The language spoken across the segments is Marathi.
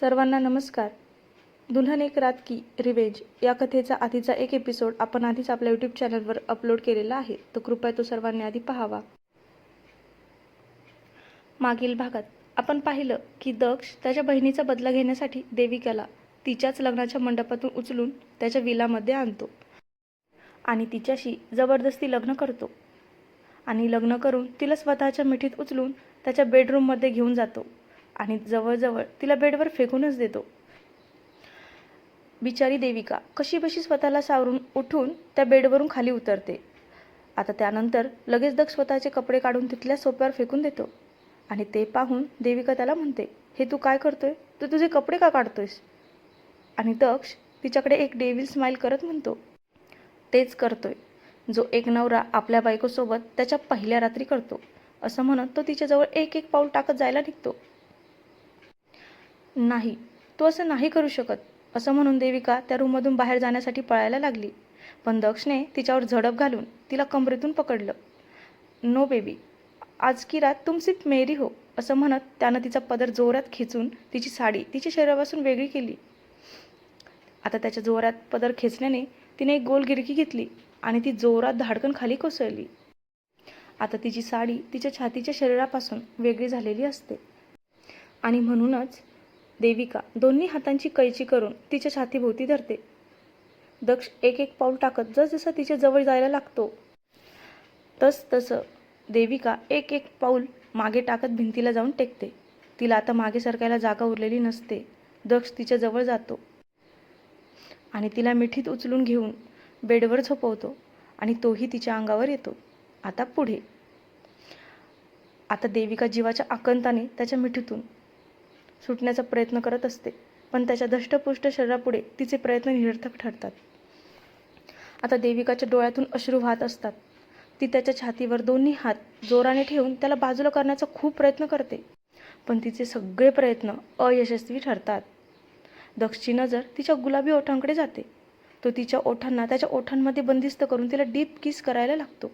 सर्वांना नमस्कार. दुल्हन एक रात की रिवेंज या कथेचा आधीचा एक एपिसोड आपण आधीच आपल्या यूट्यूब चॅनलवर अपलोड केलेला आहे. तर कृपया तो सर्वांनी आधी पाहावा. मागील भागात आपण पाहिलं की दक्ष त्याच्या बहिणीचा बदला घेण्यासाठी देविकाला तिच्याच लग्नाच्या मंडपातून उचलून त्याच्या विलामध्ये आणतो. आणि तिच्याशी जबरदस्ती लग्न करतो. आणि लग्न करून तिला स्वतःच्या मिठीत उचलून त्याच्या बेडरूममध्ये घेऊन जातो. आणि जवळजवळ तिला बेडवर फेकूनच देतो. बिचारी देविका कशी बशी स्वतःला सावरून उठून त्या बेडवरून खाली उतरते. आता त्यानंतर लगेच दक्ष स्वतःचे कपडे काढून तिथल्या सोप्यावर फेकून देतो. आणि ते पाहून देविका त्याला म्हणते हे तू काय करतोय? तू तुझे कपडे का काढतोयस? आणि दक्ष तिच्याकडे एक डेव्हिल स्माईल करत म्हणतो तेच करतोय. जो एक नवरा आपल्या बायकोसोबत त्याच्या पहिल्या रात्री करतो. असं म्हणत तो तिच्याजवळ एक एक पाऊल टाकत जायला निघतो. नाही. तू असं नाही करू शकत असं म्हणून देविका त्या रूममधून बाहेर जाण्यासाठी पळायला लागली. पण दक्षने तिच्यावर झडप घालून तिला कमरेतून पकडलं. नो बेबी आज की रात तुम सिर्फ मेरी हो असं म्हणत त्यानं तिचा पदर जोरात खेचून तिची साडी तिच्या शरीरापासून वेगळी केली. आता त्याच्या जोरात पदर खेचण्याने तिने एक गोल गिरकी घेतली आणि ती जोरात धाडकन खाली कोसळली. आता तिची साडी तिच्या छातीच्या शरीरापासून वेगळी झालेली असते. आणि म्हणूनच देविका दोन्ही हातांची कैची करून तिच्या छातीभोवती धरते. दक्ष एक एक पाऊल टाकत जसजसं तिच्या जवळ जायला लागतो तस तसं देविका एक एक पाऊल मागे टाकत भिंतीला जाऊन टेकते. तिला आता मागे सरकायला जागा उरलेली नसते. दक्ष तिच्या जवळ जातो आणि तिला मिठीत उचलून घेऊन बेडवर झोपवतो आणि तोही तिच्या अंगावर येतो. आता पुढे. आता देविका जीवाच्या आकंताने त्याच्या मिठीतून सुटण्याचा प्रयत्न करत असते. पण त्याच्या धष्टपुष्ट शरीरापुढे तिचे प्रयत्न निरर्थक ठरतात. आता देविकाच्या डोळ्यातून अश्रू वाहत असतात. ती त्याच्या छातीवर दोन्ही हात जोराने ठेवून त्याला बाजूला करण्याचा खूप प्रयत्न करते. पण तिचे सगळे प्रयत्न अयशस्वी ठरतात. दक्षची नजर तिच्या गुलाबी ओठांकडे जाते तो तिच्या ओठांना त्याच्या ओठांमध्ये बंदिस्त करून तिला डीप किस करायला लागतो.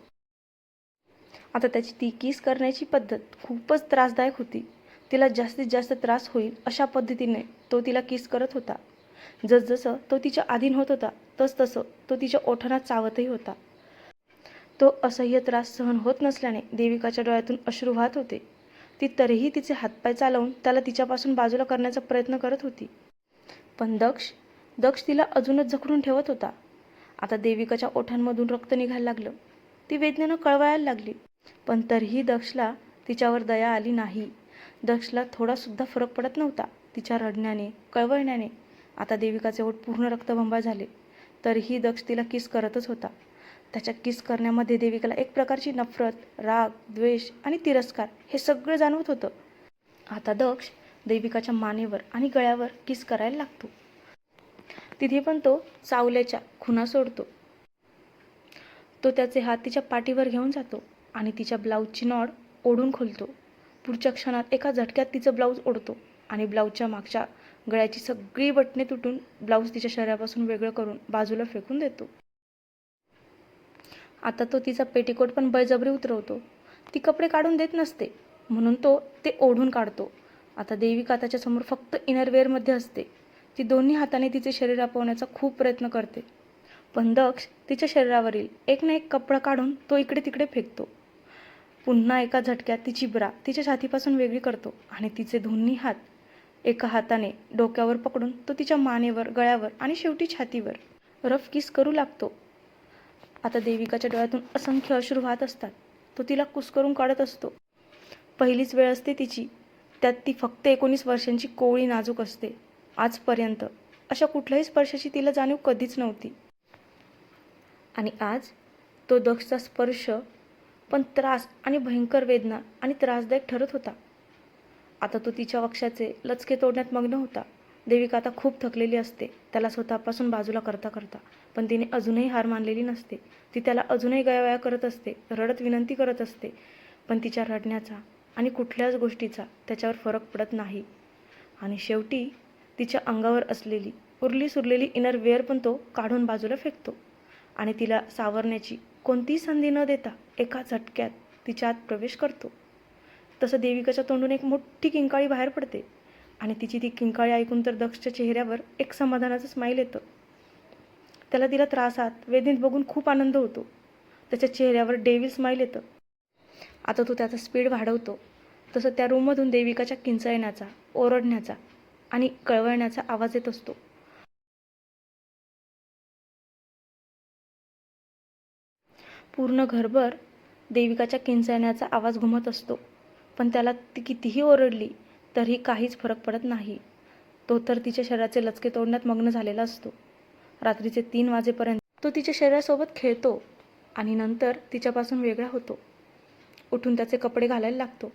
आता त्याची ती किस करण्याची पद्धत खूपच त्रासदायक होती. तिला जास्तीत जास्त त्रास होईल अशा पद्धतीने तो तिला किस करत होता. जसजसं तो तिच्या अधीन होत होता तसतसं तो तिच्या ओठांना चावतही होता. तो असह्य त्रास सहन होत नसल्याने देविकाच्या डोळ्यातून अश्रू वाहत होते. ती तरीही तिचे हातपाय चालवून त्याला तिच्यापासून बाजूला करण्याचा प्रयत्न करत होती. पण दक्ष दक्ष तिला अजूनच जखडून ठेवत होता. आता देविकाच्या ओठांमधून रक्त निघायला लागलं. ती वेदनेनं कळवायला लागली. पण तरीही दक्षला तिच्यावर दया आली नाही. दक्षला थोडासुद्धा फरक पडत नव्हता. तिच्या रडण्याने कळवळण्याने आता देविकाचे ओठ पूर्ण रक्तबंबाळ झाले. तरीही दक्ष तिला किस करतच होता. त्याच्या किस करण्यामध्ये देविकाला एक प्रकारची नफरत राग द्वेष आणि तिरस्कार हे सगळं जाणवत होतं. आता दक्ष देविकाच्या मानेवर आणि गळ्यावर किस करायला लागतो. तिथे पण तो चावल्याच्या खुना सोडतो. तो त्याचे हात तिच्या पाठीवर घेऊन जातो आणि तिच्या ब्लाऊजची नॉड ओढून खोलतो. पुढच्या क्षणात एका झटक्यात तिचं ब्लाऊज ओढतो आणि ब्लाऊजच्या मागच्या गळ्याची सगळी बटणे तुटून ब्लाऊज तिच्या शरीरापासून वेगळं करून बाजूला फेकून देतो. आता तो तिचा पेटीकोट पण बळजबरी उतरवतो. ती कपडे काढून देत नसते. म्हणून तो ते ओढून काढतो. आता देविका त्याच्यासमोर फक्त इनरवेअरमध्ये असते. ती दोन्ही हाताने तिचे शरीर आपवण्याचा खूप प्रयत्न करते. पण दक्ष तिच्या शरीरावरील एक ना एक कपडा काढून तो इकडे तिकडे फेकतो. पुन्हा एका झटक्यात तिची ब्रा तिच्या छातीपासून वेगळी करतो आणि तिचे दोन्ही हात एका हाताने डोक्यावर पकडून तो तिच्या मानेवर गळ्यावर आणि शेवटी छातीवर रफ किस करू लागतो. आता देविकाच्या डोळ्यातून असंख्य अश्रू वाहत असतात. तो तिला कुस्करून काढत असतो. पहिलीच वेळ असते तिची. त्यात ती फक्त एकोणीस वर्षांची कोवळी नाजूक असते. आजपर्यंत अशा कुठल्याही स्पर्शाची तिला जाणीव कधीच नव्हती. आणि आज तो दक्षचा स्पर्श पण त्रास आणि भयंकर वेदना आणि त्रासदायक ठरत होता. आता तो तिच्या वक्षाचे लचके तोडण्यात मग्न होता. देविका आता खूप थकलेली असते. त्याला स्वतःपासून बाजूला करता करता. पण तिने अजूनही हार मानलेली नसते. ती त्याला अजूनही गयावया करत असते. रडत विनंती करत असते. पण तिच्या रडण्याचा आणि कुठल्याच गोष्टीचा त्याच्यावर फरक पडत नाही. आणि शेवटी तिच्या अंगावर असलेली उरली सुरलेली इनर वेअर पण तो काढून बाजूला फेकतो. आणि तिला सावरण्याची कोणतीही संधी न देता एका झटक्यात तिच्या आत प्रवेश करतो. तसं देविकाच्या तोंडून एक मोठी किंकाळी बाहेर पडते आणि तिची ती किंकाळी ऐकून तर दक्षच्या चेहऱ्यावर एक समाधानाचं स्माईल येतं. त्याला तिला त्रासात वेदनेत बघून खूप आनंद होतो. त्याच्या चेहऱ्यावर डेव्हिल स्माईल येतं. आता तो त्याचा स्पीड वाढवतो. तसं त्या रूममधून देविकाच्या किंचाळण्याचा ओरडण्याचा आणि कळवळण्याचा आवाज येत असतो. पूर्ण घरभर देविकाच्या किंचाळण्याचा आवाज घुमत असतो. पण त्याला ती कितीही ओरडली तरीही काहीच फरक पडत नाही. तो तर तिच्या शरीराचे लचके तोडण्यात मग्न झालेला असतो. रात्रीचे तीन वाजेपर्यंत तो तिच्या शरीरासोबत खेळतो आणि नंतर तिच्यापासून वेगळा होतो. उठून त्याचे कपडे घालायला लागतो.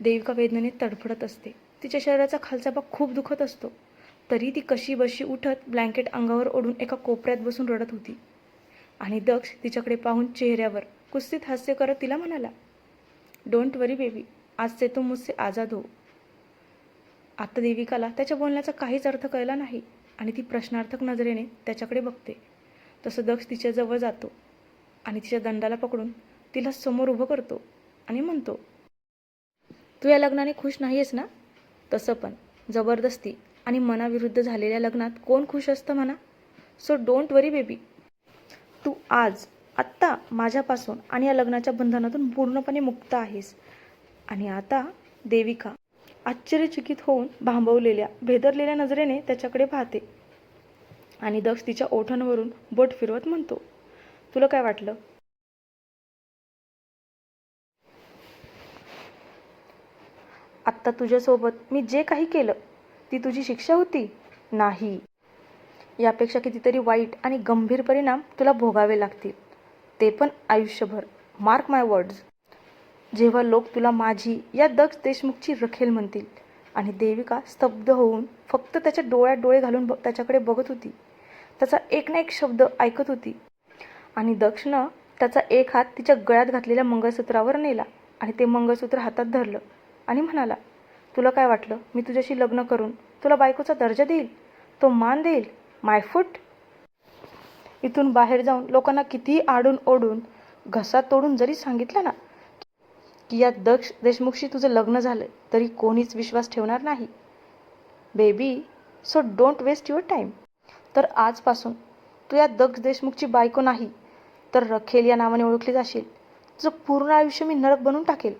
देविका वेदनेने तडफडत असते. तिच्या शरीराचा खालचा भाग खूप दुखत असतो. तरी ती कशी बशी उठत ब्लँकेट अंगावर ओढून एका कोपऱ्यात बसून रडत होती. आणि दक्ष तिच्याकडे पाहून चेहऱ्यावर कुस्तीत हास्य करत तिला म्हणाला डोंट वरी बेबी आज से तुम मुझसे आजाद हो. आता देविकाला त्याच्या बोलण्याचा काहीच अर्थ कळला नाही आणि ती प्रश्नार्थक नजरेने त्याच्याकडे बघते. तसं दक्ष तिच्याजवळ जातो आणि तिच्या दंडाला पकडून तिला समोर उभं करतो आणि म्हणतो तू या लग्नाने खुश नाही आहेस ना? तसं पण. जबरदस्ती आणि मनाविरुद्ध झालेल्या लग्नात कोण खुश असतं म्हणा? सो डोंट वरी बेबी तू आज आत्ता माझ्यापासून आणि या लग्नाच्या बंधनातून पूर्णपणे मुक्त आहेस. आणि आता देविका आश्चर्यचकित होऊन भांबवलेल्या भेदरलेल्या नजरेने त्याच्याकडे पाहते आणि दक्ष तिच्या ओठांवरून बोट फिरवत म्हणतो तुला काय वाटलं? आत्ता तुझ्यासोबत मी जे काही केलं ती तुझी शिक्षा होती? नाही. यापेक्षा कितीतरी वाईट आणि गंभीर परिणाम तुला भोगावे लागतील. ते पण आयुष्यभर. मार्क माय वर्ड्स जेव्हा लोक तुला माझी या दक्ष देशमुखची रखेल म्हणतील आणि देविका स्तब्ध होऊन फक्त त्याच्या डोळ्यात डोळे घालून ब त्याच्याकडे बघत होती त्याचा एक ना एक शब्द ऐकत होती. आणि दक्षनं त्याचा एक हात तिच्या गळ्यात घातलेल्या मंगळसूत्रावर नेला आणि ते मंगळसूत्र हातात धरलं आणि म्हणाला तुला काय वाटलं? मी तुझ्याशी लग्न करून तुला बायकोचा दर्जा देईल? तो मान देईल? माय फूट. इथून बाहेर जाऊन लोकांना कितीही आडून ओढून घसा तोडून जरी सांगितलं ना की या दक्ष देशमुखशी तुझं लग्न झालं तरी कोणीच विश्वास ठेवणार नाही. Baby so don't waste your time तर आजपासून तू या दक्ष देशमुखची बायको नाही तर रखेल या नावाने ओळखली जाशील. तुझं पूर्ण आयुष्य मी नरक बनवून टाकेल.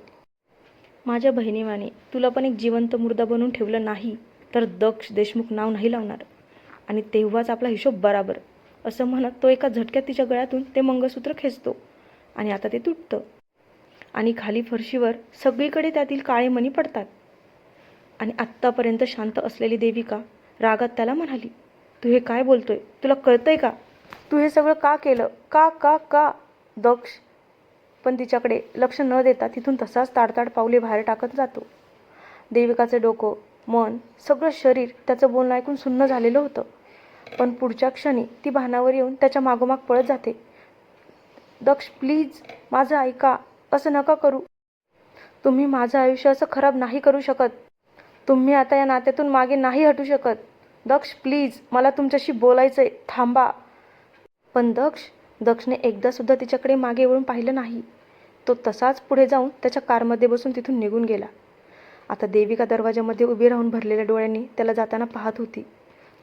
माझ्या बहिणीमाने तुला पण एक जिवंत मुर्दा बनवून ठेवलं नाही तर दक्ष देशमुख नाव नाही लावणार. आणि तेव्हाच आपला हिशोब बराबर. असं म्हणत तो एका झटक्यात तिच्या गळ्यातून ते मंगळसूत्र खेचतो. आणि आता ते तुटतं. आणि खाली फरशीवर सगळीकडे त्यातील काळे मणी पडतात. आणि आत्तापर्यंत शांत असलेली देविका रागात त्याला म्हणाली तू हे काय बोलतोय? तुला कळतंय का? तू हे सगळं का केलं? का का का? दक्ष. पण तिच्याकडे लक्ष न देता तिथून तसाच ताडताड पावले बाहेर टाकत जातो. देविकाचे डोकं मन सगळं शरीर त्याचं बोलणं ऐकून सुन्न झालेलं होतं. पण पुढच्या क्षणी ती भानावर येऊन त्याच्या मागोमाग पळत जाते. दक्ष प्लीज माझं ऐका असं नका करू. तुम्ही माझं आयुष्य असं खराब नाही करू शकत. तुम्ही आता या नात्यातून मागे नाही हटू शकत. दक्ष प्लीज मला तुमच्याशी बोलायचंय थांबा. पण दक्ष दक्षने एकदासुद्धा तिच्याकडे मागे वळून पाहिलं नाही. तो तसाच पुढे जाऊन त्याच्या कारमध्ये बसून तिथून निघून गेला. आता देविका दरवाजामध्ये उभी राहून भरलेल्या डोळ्यांनी त्याला जाताना पाहत होती.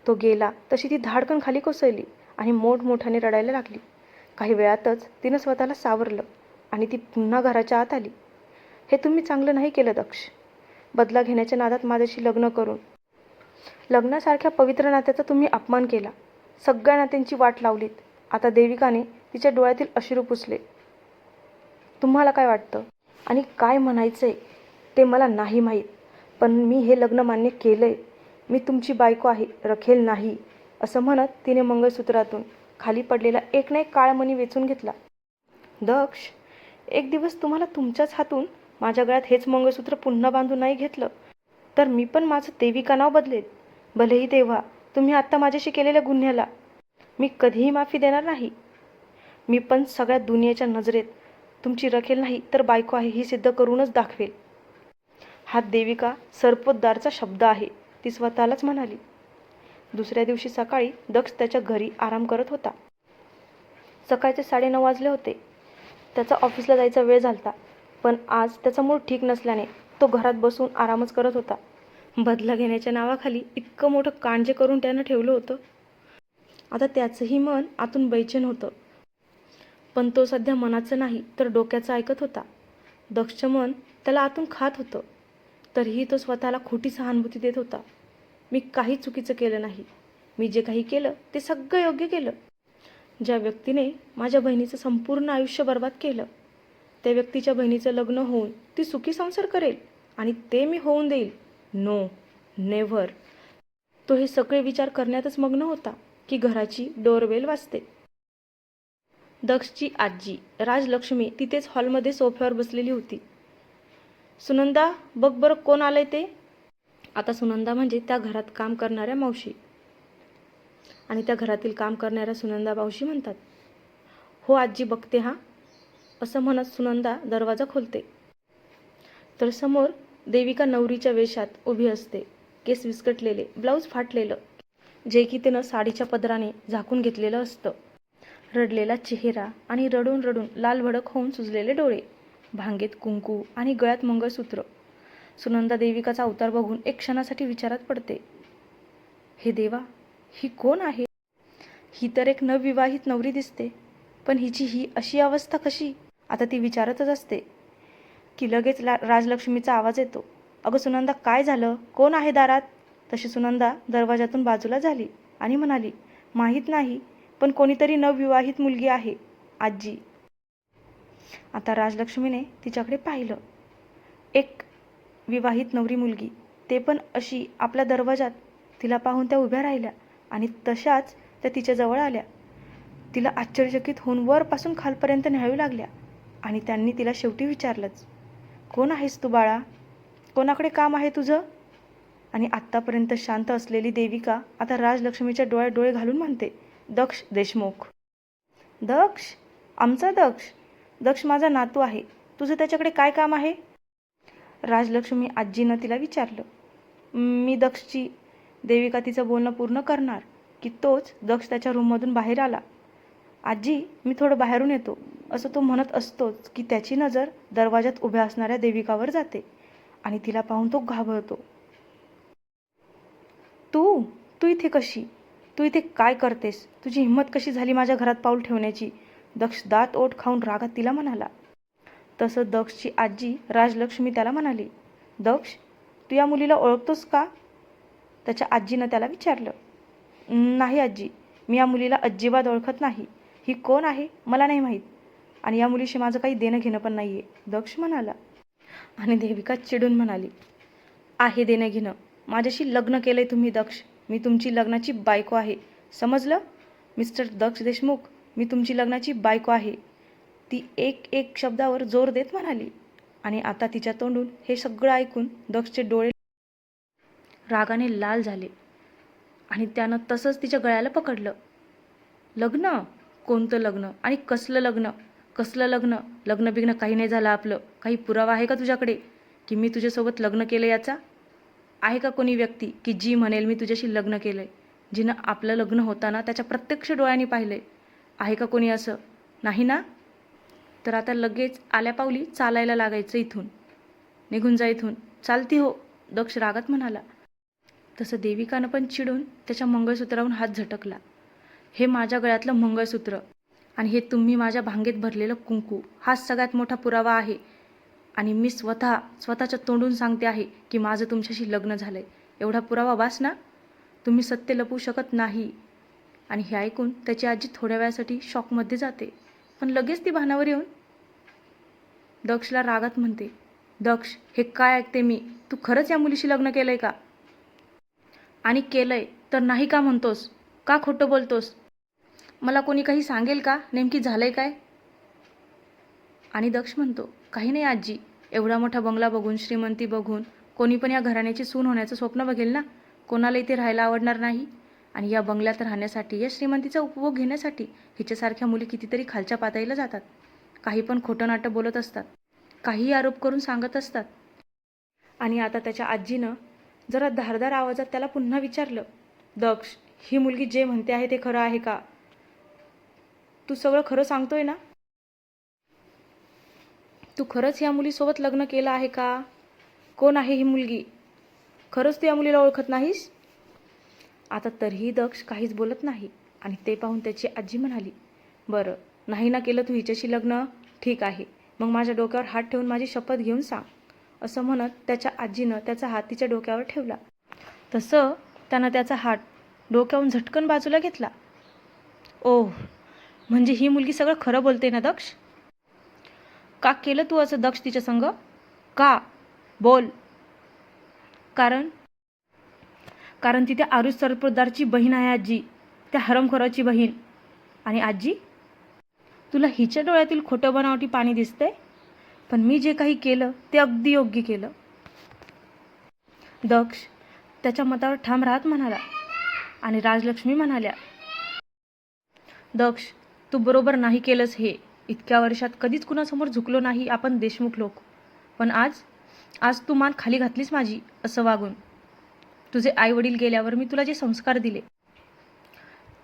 तो गेला तशी ती धाडकन खाली कोसळली आणि मोठमोठ्याने रडायला लागली. काही वेळातच तिनं स्वतःला सावरलं आणि ती पुन्हा घराच्या आत आली. हे तुम्ही चांगलं नाही केलं दक्ष. बदला घेण्याच्या नादात माझ्याशी लग्न करून. लग्नासारख्या पवित्र नात्याचा तुम्ही अपमान केला. सगळ्या नात्यांची वाट लावलीत. आता देविकाने तिच्या डोळ्यातील अश्रू पुसले. तुम्हाला काय वाटतं? आणि काय म्हणायचं आहे ते मला नाही माहीत. पण मी हे लग्न मान्य केलंय. मी तुमची बायको आहे रखेल नाही असं म्हणत तिने मंगळसूत्रातून खाली पडलेला एक ना एक काळमणी वेचून घेतला. दक्ष एक दिवस तुम्हाला तुमच्याच हातून माझ्या गळ्यात हेच मंगळसूत्र पुन्हा बांधून नाही घेतलं? तर मी पण माझं देविका नाव बदलेल भलेही तेव्हा तुम्ही आत्ता माझ्याशी केलेल्या गुन्ह्याला मी कधीही माफी देणार नाही. मी पण सगळ्या दुनियेच्या नजरेत तुमची रखेल नाही तर बायको आहे ही सिद्ध करूनच दाखवेल. हा देविका सरपोतदारचा शब्द आहे. ती स्वतःलाच म्हणाली. दुसऱ्या दिवशी सकाळी दक्ष त्याच्या घरी आराम करत होता. सकाळचे साडेनऊ वाजले होते. त्याचा ऑफिसला जायचा वेळ झालता पण आज त्याचा मूड ठीक नसल्याने तो घरात बसून आरामच करत होता. बदला घेण्याच्या नावाखाली इतकं मोठं कांजे करून त्यानं ठेवलं होतं. आता त्याचंही मन आतून बैचेन होतं. पण तो सध्या मनाचं नाही तर डोक्याचं ऐकत होता. दक्षचं मन त्याला आतून खात होतं. तरीही तो स्वतःला खोटी सहानुभूती देत होता. मी काही चुकीचं केलं नाही. मी जे काही केलं ते सगळं योग्य केलं. ज्या व्यक्तीने माझ्या बहिणीचं संपूर्ण आयुष्य बर्बाद केलं त्या व्यक्तीच्या बहिणीचं लग्न होऊन ती सुखी संसार करेल आणि ते मी होऊन देईल. नो नेव्हर तो हे सगळे विचार करण्यातच मग्न होता की घराची डोरवेल वाजते. दक्षची आजी राजलक्ष्मी तिथेच हॉलमध्ये सोफ्यावर बसलेली होती. सुनंदा बघ बरं कोण आलंय ते. आता सुनंदा म्हणजे त्या घरात काम करणाऱ्या मावशी. आणि त्या घरातील काम करणाऱ्या सुनंदा मावशी म्हणतात. हो आजी बघते हा असं म्हणत सुनंदा दरवाजा खोलते. तर समोर देविका नवरीच्या वेशात उभी असते. केस विस्कटलेले ब्लाऊज फाटलेलं जे की तिनं साडीच्या पदराने झाकून घेतलेलं असतं. रडलेला चेहरा आणि रडून रडून लाल भडक होऊन सुजलेले डोळे. भांगेत कुंकू आणि गळ्यात मंगळसूत्र. सुनंदा देविकाचा अवतार बघून एक क्षणासाठी विचारात पडते. हे देवा ही कोण आहे? ही तर एक नवविवाहित नवरी दिसते. पण हिची ही अशी अवस्था कशी? आता ती विचारतच असते. की लगेच ला राजलक्ष्मीचा आवाज येतो. अगं सुनंदा काय झालं? कोण आहे दारात? तशी सुनंदा दरवाजातून बाजूला झाली आणि म्हणाली माहीत नाही पण कोणीतरी नवविवाहित मुलगी आहे. आजी आता राजलक्ष्मीने तिच्याकडे पाहिलं. एक विवाहित नवरी मुलगी. ते पण अशी आपल्या दरवाजात तिला पाहून त्या उभ्या राहिल्या आणि तशाच त्या तिच्याजवळ आल्या. तिला आश्चर्यचकित होऊन वरपासून खालपर्यंत न्यावी लागल्या आणि त्यांनी तिला शेवटी विचारलंच कोण आहेस तू बाळा? कोणाकडे काम आहे तुझं? आणि आत्तापर्यंत शांत असलेली देविका आता राजलक्ष्मीच्या डोळ्यात डोळे घालून म्हणते दक्ष देशमुख. दक्ष? आमचा दक्ष? दक्ष माझा नातू आहे. तुझं त्याच्याकडे काय काम आहे? राजलक्ष्मी आजीनं तिला विचारलं. मी दक्षची देविका तिचं बोलणं पूर्ण करणार की तोच दक्ष त्याच्या रूममधून बाहेर आला. आजी मी थोडं बाहेरून येतो. असं तो म्हणत असतोच की त्याची नजर दरवाजात उभ्या असणाऱ्या देविकावर जाते आणि तिला पाहून तो घाबरतो. तू? तू इथे कशी? तू इथे काय करतेस? तुझी हिंमत कशी झाली माझ्या घरात पाऊल ठेवण्याची? दक्ष दात ओठ खाऊन रागात तिला म्हणाला तसं दक्षची आजी राजलक्ष्मी त्याला म्हणाली दक्ष तू या मुलीला ओळखतोस का? त्याच्या आजीनं त्याला विचारलं नाही आजी मी या मुलीला अजिबात ओळखत नाही. ही कोण आहे? मला नाही माहीत. आणि या मुलीशी माझं काही देणं घेणं पण नाही आहे दक्ष म्हणाला आणि देविका चिडून म्हणाली आहे देणं घेणं. माझ्याशी लग्न केलं आहे तुम्ही दक्ष. मी तुमची लग्नाची बायको आहे. समजलं? मिस्टर दक्ष देशमुख मी तुमची लग्नाची बायको आहे. ती एक एक शब्दावर जोर देत म्हणाली. आणि आता तिच्या तोंडून हे सगळं ऐकून दक्षचे डोळे रागाने लाल झाले. आणि त्यानं तसंच तिच्या गळ्याला पकडलं. लग्न? कोणतं लग्न? आणि कसलं लग्न? कसलं लग्न? लग्न बिग्न काही नाही झालं आपलं. काही पुरावा आहे का तुझ्याकडे? की मी तुझ्यासोबत लग्न केलं याचा? आहे का कोणी व्यक्ती की जी म्हणेल मी तुझ्याशी लग्न केलं आहे जिनं आपलं लग्न होताना त्याच्या प्रत्यक्ष डोळ्यांनी पाहिलं आहे आहे का कोणी असं? नाही ना? तर आता लगेच आल्या पावली चालायला लागायचं इथून. निघून जा इथून. चालती हो दक्ष रागात म्हणाला. तसं देविकानं पण चिडून त्याच्या मंगळसूत्रावरून हात झटकला. हे माझ्या गळ्यातलं मंगळसूत्र आणि हे तुम्ही माझ्या भांगेत भरलेलं कुंकू हा सगळ्यात मोठा पुरावा आहे. आणि मी स्वतः स्वतःच्या तोंडून सांगते आहे की माझं तुमच्याशी लग्न झालं आहे एवढा पुरावा वास ना? तुम्ही सत्य लपवू शकत नाही. आणि हे ऐकून त्याची आजी थोड्या वेळासाठी शॉकमध्ये जाते. पण लगेच ती भानावर येऊन दक्षला रागात म्हणते दक्ष हे काय ऐकते मी? तू खरंच या मुलीशी लग्न केलं आहे का? आणि केलं आहे तर नाही का म्हणतोस? का खोटं बोलतोस? मला कोणी काही सांगेल का? नेमकी झालं आहे काय? आणि दक्ष म्हणतो काही नाही आजी एवढा मोठा बंगला बघून श्रीमंती बघून कोणी पण या घराण्याची सून होण्याचं स्वप्न बघेल ना? कोणाला इथे राहायला आवडणार नाही? आणि या बंगल्यात राहण्यासाठी या श्रीमंतीचा उपभोग घेण्यासाठी हिच्यासारख्या मुली कितीतरी खालच्या पातळीला जातात. काही पण खोटं नाटं बोलत असतात. काही आरोप करून सांगत असतात. आणि आता त्याच्या आजीनं जरा धारदार आवाजात त्याला पुन्हा विचारलं दक्ष ही मुलगी जे म्हणते आहे ते खरं आहे का? तू सगळं खरं सांगतोय ना? तू खरंच या मुलीसोबत लग्न केलं आहे का? कोण आहे ही मुलगी? खरंच तू या मुलीला ओळखत नाहीस? आता तरीही दक्ष काहीच बोलत नाही. आणि ते पाहून त्याची आजी म्हणाली बरं नाही ना केलं तू हिच्याशी लग्न? ठीक आहे. मग माझ्या डोक्यावर हात ठेवून माझी शपथ घेऊन सांग. असं म्हणत त्याच्या आजीनं त्याचा हात तिच्या डोक्यावर ठेवला. तसं त्यानं त्याचा हात डोक्यावरून झटकन बाजूला घेतला. ओह म्हणजे ही मुलगी सगळं खरं बोलते ना दक्ष? का केलं तू असं दक्ष तिच्या संग? का? बोल. कारण कारण तिथे आरुष सरपोतदारची बहीण आहे आजी. त्या हरमखोराची बहीण. आणि आजी तुला हिच्या डोळ्यातील खोटं बनावटी पाणी दिसतंय? पण मी जे काही केलं ते अगदी योग्य केलं. दक्ष त्याच्या मतावर ठाम राहत म्हणाला आणि राजलक्ष्मी म्हणाल्या दक्ष तू बरोबर नाही केलंस हे. इतक्या वर्षात कधीच कुणासमोर झुकलो नाही आपण देशमुख लोक. पण आज आज तू मान खाली घातलीस माझी असं वागून तुझे आई वडील गेल्यावर मी तुला जे संस्कार दिले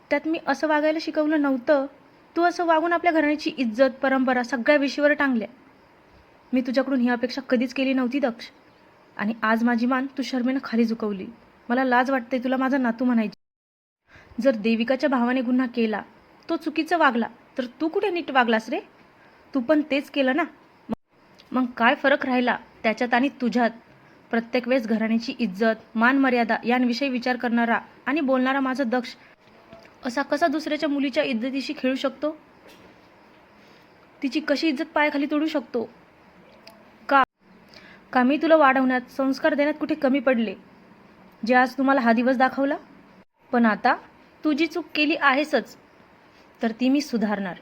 त्यात मी असं वागायला शिकवलं नव्हतं. तू असं वागून आपल्या घराण्याची इज्जत परंपरा सगळ्या विषयावर टांगल्या. मी तुझ्याकडून ही अपेक्षा कधीच केली नव्हती दक्ष. आणि आज माझी मान तू शर्मेनं खाली झुकवली. मला लाज वाटते तुला माझा नातू म्हणायची. जर देविकाच्या भावाने गुन्हा केला तो चुकीचं वागला तर तू कुठे नीट वागलास रे? तू पण तेच केलं ना? मग काय फरक राहिला त्याच्यात आणि तुझ्यात? प्रत्येक वेळेस घराण्याची इज्जत मान मर्यादा यांविषयी विचार करणारा आणि बोलणारा माझा दक्ष असा कसा दुसऱ्याच्या मुलीच्या इज्जतीशी खेळू शकतो? तिची कशी इज्जत पायाखाली तोडू शकतो? का का मी तुला वाढवण्यात संस्कार देण्यात कुठे कमी पडले जे आज तुम्हाला हा दिवस दाखवला? पण आता तुझी चूक केली आहेसच तर ती मी सुधारणार.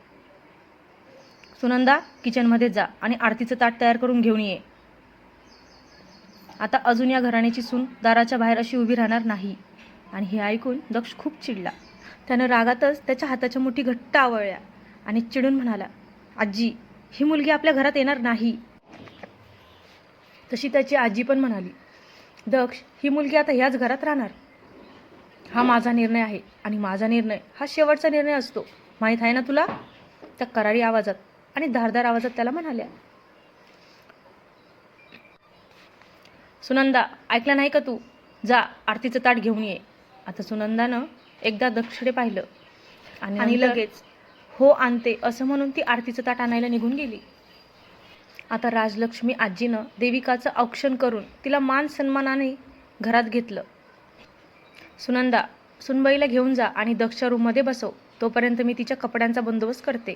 सुनंदा किचनमध्ये जा आणि आरतीचं ताट तयार करून घेऊन ये. आता अजून या घराण्याची सून दाराच्या बाहेर अशी उभी राहणार नाही. आणि हे ऐकून दक्ष खूप चिडला. त्यानं रागातच त्याच्या हाताच्या मुठी घट्ट आवळल्या आणि चिडून म्हणाला आजी ही मुलगी आपल्या घरात येणार नाही. तशी त्याची आजी पण म्हणाली दक्ष ही मुलगी आता ह्याच घरात राहणार. हा माझा निर्णय आहे आणि माझा निर्णय हा शेवटचा निर्णय असतो. माहीत आहे ना तुला? त्या करारी आवाजात आणि धारदार आवाजात त्याला म्हणाल्या सुनंदा ऐकलं नाही का तू? जा आरतीचं ताट घेऊन ये. आता सुनंदानं एकदा दक्षिणे पाहिलं. आणि लगेच? हो आणते असं म्हणून ती आरतीचं ताट आणायला निघून गेली. आता राजलक्ष्मी आजीनं देविकाचं औक्षण करून तिला मान सन्मानाने घरात घेतलं. सुनंदा सुनबाईला घेऊन जा आणि दक्षच्या रूममध्ये बसव. तोपर्यंत मी तिच्या कपड्यांचा बंदोबस्त करते.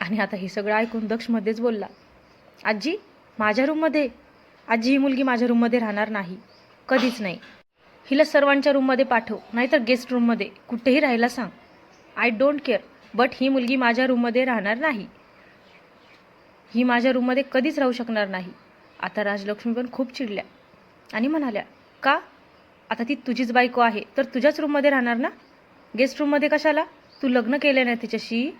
आणि आता हे सगळं ऐकून दक्ष मध्येच बोलला. आजी माझ्या रूममध्ये आजी ही मुलगी माझ्या रूममध्ये राहणार नाही. कधीच नाही. हिला सर्वांच्या रूममध्ये पाठव नाहीतर गेस्ट रूममध्ये कुठेही राहायला सांग. आय डोंट केअर बट ही मुलगी माझ्या रूममध्ये राहणार नाही. ही माझ्या रूममध्ये कधीच राहू शकणार नाही. आता राजलक्ष्मी पण खूप चिडल्या आणि म्हणाल्या का? आता ती तुझीच बायको आहे तर तुझ्याच रूममध्ये राहणार ना? गेस्ट रूममध्ये कशाला? तू लग्न केलं नाही तिच्याशी?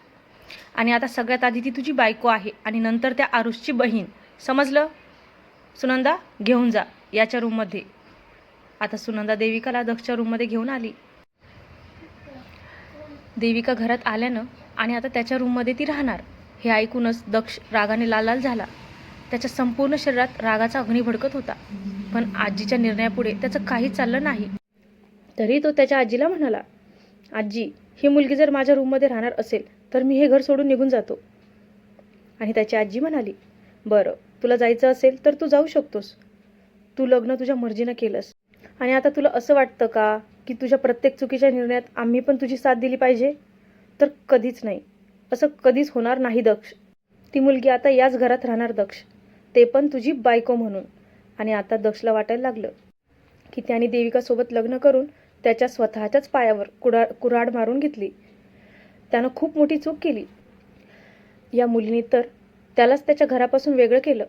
आणि आता सगळ्यात आधी ती तुझी बायको आहे आणि नंतर त्या आरुषची बहीण. समजलं? सुनंदा घेऊन जा. याच्या रूममध्ये आता सुनंदा देविकाला दक्षच्या रूममध्ये घेऊन आली. देविका घरात आल्यानं आणि आता त्याच्या रूममध्ये ती राहणार. हे ऐकूनच दक्ष रागाने लाल लाल झाला. त्याच्या संपूर्ण शरीरात रागाचा अग्नी भडकत होता. पण आजीच्या निर्णयापुढे त्याचं काहीच चाललं नाही. तरी तो त्याच्या आजीला म्हणाला आजी ही मुलगी जर माझ्या रूममध्ये राहणार असेल तर मी हे घर सोडून निघून जातो. आणि त्याची आजी म्हणाली बरं. तुला जायचं असेल तर तू जाऊ शकतोस. तू लग्न तुझ्या मर्जीनं केलंस. आणि आता तुला असं वाटतं का की तुझ्या प्रत्येक चुकीच्या निर्णयात आम्ही पण तुझी साथ दिली पाहिजे? तर कधीच नाही. असं कधीच होणार नाही दक्ष. ती मुलगी आता याच घरात राहणार दक्ष. ते पण तुझी बायको म्हणून. आणि आता दक्षला वाटायला लागलं की त्याने देविकासोबत लग्न करून त्याच्या स्वतःच्याच पायावर कुडा कुऱ्हाड मारून घेतली. त्यानं खूप मोठी चूक केली. या मुलीने तर त्यालाच त्याच्या घरापासून वेगळं केलं.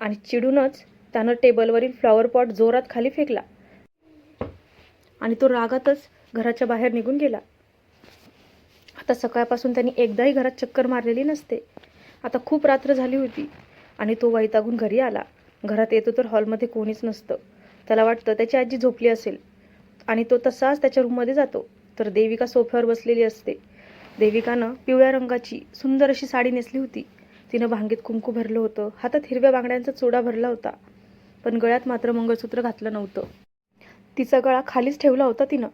आणि चिडूनच त्यानं टेबलवरील फ्लॉवर पॉट जोरात खाली फेकला. आणि तो रागातच घराच्या बाहेर निघून गेला. आता सकाळपासून त्यांनी एकदाही घरात चक्कर मारलेली नसते. आता खूप रात्र झाली होती आणि तो वैतागून घरी आला. घरात येतो तर हॉलमध्ये कोणीच नसतं. त्याला वाटतं त्याची आजी झोपली असेल. आणि तो तसाच त्याच्या रूममध्ये जातो. तर देविका सोफ्यावर बसलेली असते. देविकानं पिवळ्या रंगाची सुंदर अशी साडी नेसली होती. तिनं भांगीत कुंकू भरलं होतं. हातात हिरव्या बांगड्यांचा चुडा भरला होता. पण गळ्यात मात्र मंगळसूत्र घातलं नव्हतं. तिचा गळा खालीच ठेवला होता तिनं.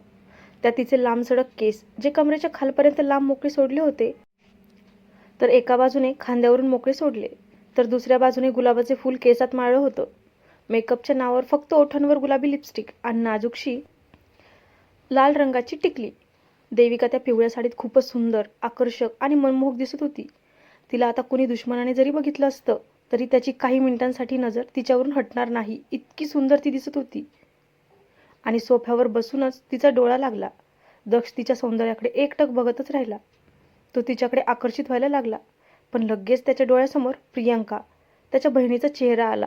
त्या तिचे लांब सडक केस जे कमरेच्या खालपर्यंत लांब मोकळे सोडले होते तर एका बाजूने खांद्यावरून मोकळे सोडले तर दुसऱ्या बाजूने गुलाबाचे फूल केसात माळलं होतं. मेकअपच्या नावावर फक्त ओठांवर गुलाबी लिपस्टिक आणि नाजूकशी लाल रंगाची टिकली. देविका त्या पिवळ्या साडीत खूपच सुंदर आकर्षक आणि मनमोहक दिसत होती. तिला आता कुणी दुश्मनाने जरी बघितलं असतं तरी त्याची काही मिनिटांसाठी नजर तिच्यावरून हटणार नाही. इतकी सुंदर ती दिसत होती. आणि सोफ्यावर बसूनच तिचा डोळा लागला. दक्ष तिच्या सौंदर्याकडे एकटक बघतच राहिला. तो तिच्याकडे आकर्षित व्हायला लागला. पण लगेच त्याच्या डोळ्यासमोर प्रियांका त्याच्या बहिणीचा चेहरा आला.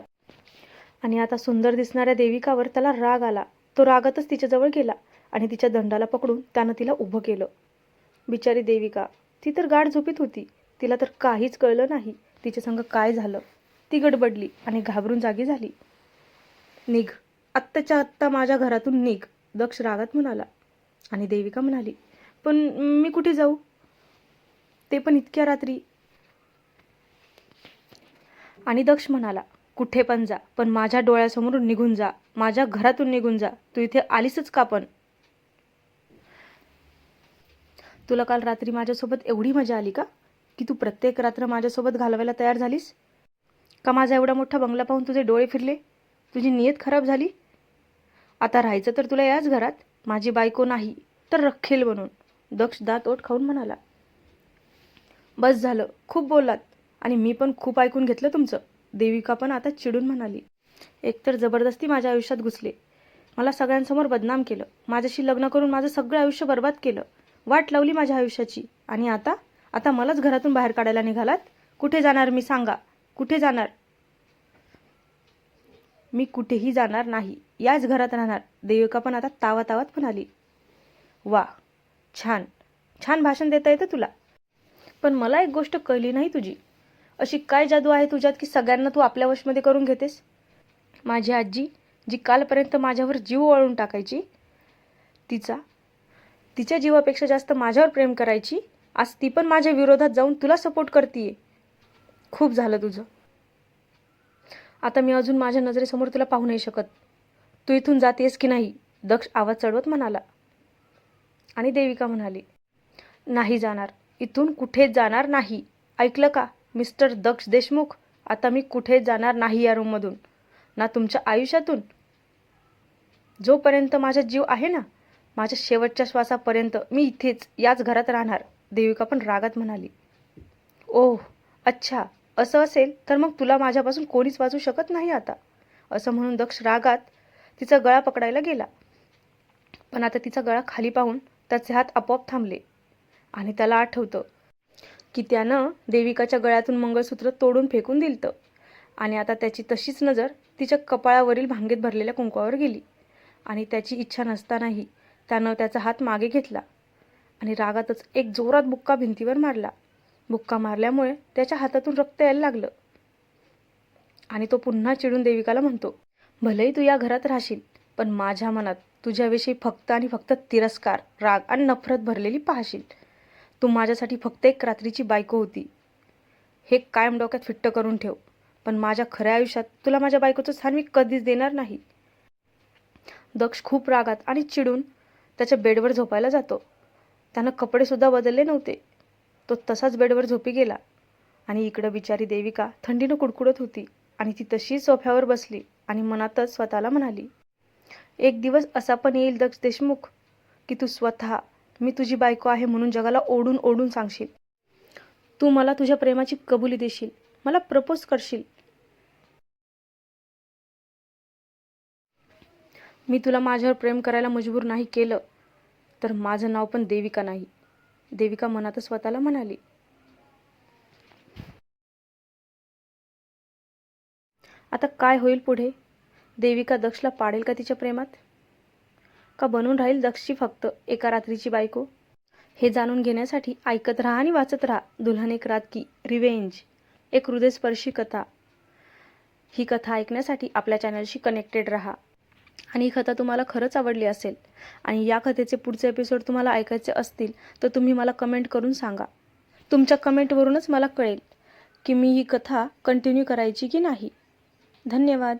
आणि आता सुंदर दिसणाऱ्या देविकावर त्याला राग आला. तो रागातच तिच्याजवळ गेला आणि तिच्या दंडाला पकडून त्यानं तिला उभं केलं. बिचारी देविका ती तर गाढ झोपीत होती. तिला तर काहीच कळलं नाही. तिच्या संग काय झालं? ती गडबडली आणि घाबरून जागी झाली. निघ. आत्ताच्या आत्ता माझ्या घरातून निघ दक्ष रागात म्हणाला. आणि देविका म्हणाली पण मी कुठे जाऊ? ते पण इतक्या रात्री. आणि दक्ष म्हणाला कुठे पण जा पण माझ्या डोळ्यासमोरून निघून जा. माझ्या घरातून निघून जा. तू इथे आलीसच का पण? तुला काल रात्री माझ्यासोबत एवढी मजा आली का? की तू प्रत्येक रात्र माझ्यासोबत घालवायला तयार झालीस? का माझा एवढा मोठा बंगला पाहून तुझे डोळे फिरले? तुझी नियत खराब झाली? आता राहायचं तर तुला याच घरात. माझी बायको नाही तर रखेल बनून दक्ष दात ओठ खाऊन म्हणाला. बस झालं. खूप बोललात. आणि मी पण खूप ऐकून घेतलं तुमचं. देविका पण आता चिडून म्हणाली. एकतर जबरदस्ती माझ्या आयुष्यात घुसले. मला सगळ्यांसमोर बदनाम केलं. माझ्याशी लग्न करून माझं सगळं आयुष्य बर्बाद केलं. वाट लावली माझ्या आयुष्याची. आणि आता? आता मलाच घरातून बाहेर काढायला निघालात? कुठे जाणार मी सांगा. कुठे जाणार? मी कुठेही जाणार नाही. याच घरात राहणार. देविका पण आता तावा तावात आली. वा छान. छान भाषण देता येतं तुला. पण मला एक गोष्ट कळली नाही तुझी. अशी काय जादू आहे तुझ्यात की सगळ्यांना तू आपल्या वशमध्ये करून घेतेस? माझी आजी जी कालपर्यंत माझ्यावर जीव वळून टाकायची तिचा तिच्या जीवापेक्षा जास्त माझ्यावर प्रेम करायची आज ती पण माझ्या विरोधात जाऊन तुला सपोर्ट करतीये. खूप झालं तुझं. आता मी अजून माझ्या नजरेसमोर तुला पाहू नाही शकत. तू इथून जातेस की नाही? दक्ष आवाज चढवत म्हणाला. आणि देविका म्हणाली नाही जाणार. इथून कुठेच जाणार नाही? ऐकलं का? मिस्टर दक्ष देशमुख आता मी कुठेच जाणार नाही या रूममधून ना तुमच्या आयुष्यातून? जोपर्यंत माझा जीव आहे ना माझ्या शेवटच्या श्वासापर्यंत मी इथेच याच घरात राहणार. देविका पण रागात म्हणाली ओह अच्छा असं असेल तर मग तुला माझ्यापासून कोणीच वाचू शकत नाही आता. असं म्हणून दक्ष रागात तिचा गळा पकडायला गेला. पण आता तिचा गळा खाली पाहून त्याचे हात आपोआप थांबले आणि त्याला आठवतं की त्यानं देविकाच्या गळ्यातून मंगळसूत्र तोडून फेकून दिलतं आणि आता त्याची तशीच नजर तिच्या कपाळावरील भांगेत भरलेल्या कुंकवावर गेली आणि त्याची इच्छा नसतानाही त्यानं त्याचा हात मागे घेतला. आणि रागातच एक जोरात बुक्का भिंतीवर मारला. बुक्का मारल्यामुळे त्याच्या हातातून रक्त यायला लागलं. आणि तो पुन्हा चिडून देविकाला म्हणतो भलेही तू या घरात राहशील पण माझ्या मनात तुझ्याविषयी फक्त आणि फक्त तिरस्कार राग आणि नफरत भरलेली पाहशील. तू माझ्यासाठी फक्त एक रात्रीची बायको होती. हे कायम डोक्यात फिट्ट करून ठेव पण माझ्या खऱ्या आयुष्यात तुला माझ्या बायकोचं स्थान मी कधीच देणार नाही. दक्ष खूप रागात आणि चिडून त्याच्या बेडवर झोपायला जातो. त्यानं कपडेसुद्धा बदलले नव्हते. तो तसाच बेडवर झोपी गेला. आणि इकडं बिचारी देविका थंडीनं कुडकुडत होती आणि ती तशीच सोफ्यावर बसली आणि मनातच स्वतःला म्हणाली एक दिवस असा पण येईल दक्ष देशमुख की तू स्वतः मी तुझी बायको आहे म्हणून जगाला ओढून ओढून सांगशील. तू मला तुझ्या प्रेमाची कबुली देशील मला प्रपोज करशील. मी तुला माझ्यावर प्रेम करायला मजबूर नाही केलं. तर माझं नाव पण देविका नाही. देविका मनात स्वतःला म्हणाली. आता काय होईल पुढे? देविका दक्षला पाडेल का तिच्या प्रेमात? का बनून राहील दक्षची फक्त एका रात्रीची बायको? हे जाणून घेण्यासाठी ऐकत राहा आणि वाचत राहा दुल्हन एक रात की रिवेंज एक हृदयस्पर्शी कथा. ही कथा ऐकण्यासाठी आपल्या चॅनलशी कनेक्टेड राहा. आणि ही कथा तुम्हाला खरंच आवडली असेल आणि या कथेचे पुढचे एपिसोड तुम्हाला ऐकायचे असतील तर तुम्ही मला कमेंट करून सांगा. तुमच्या कमेंटवरूनच मला कळेल की मी ही कथा कंटिन्यू करायची की नाही. धन्यवाद.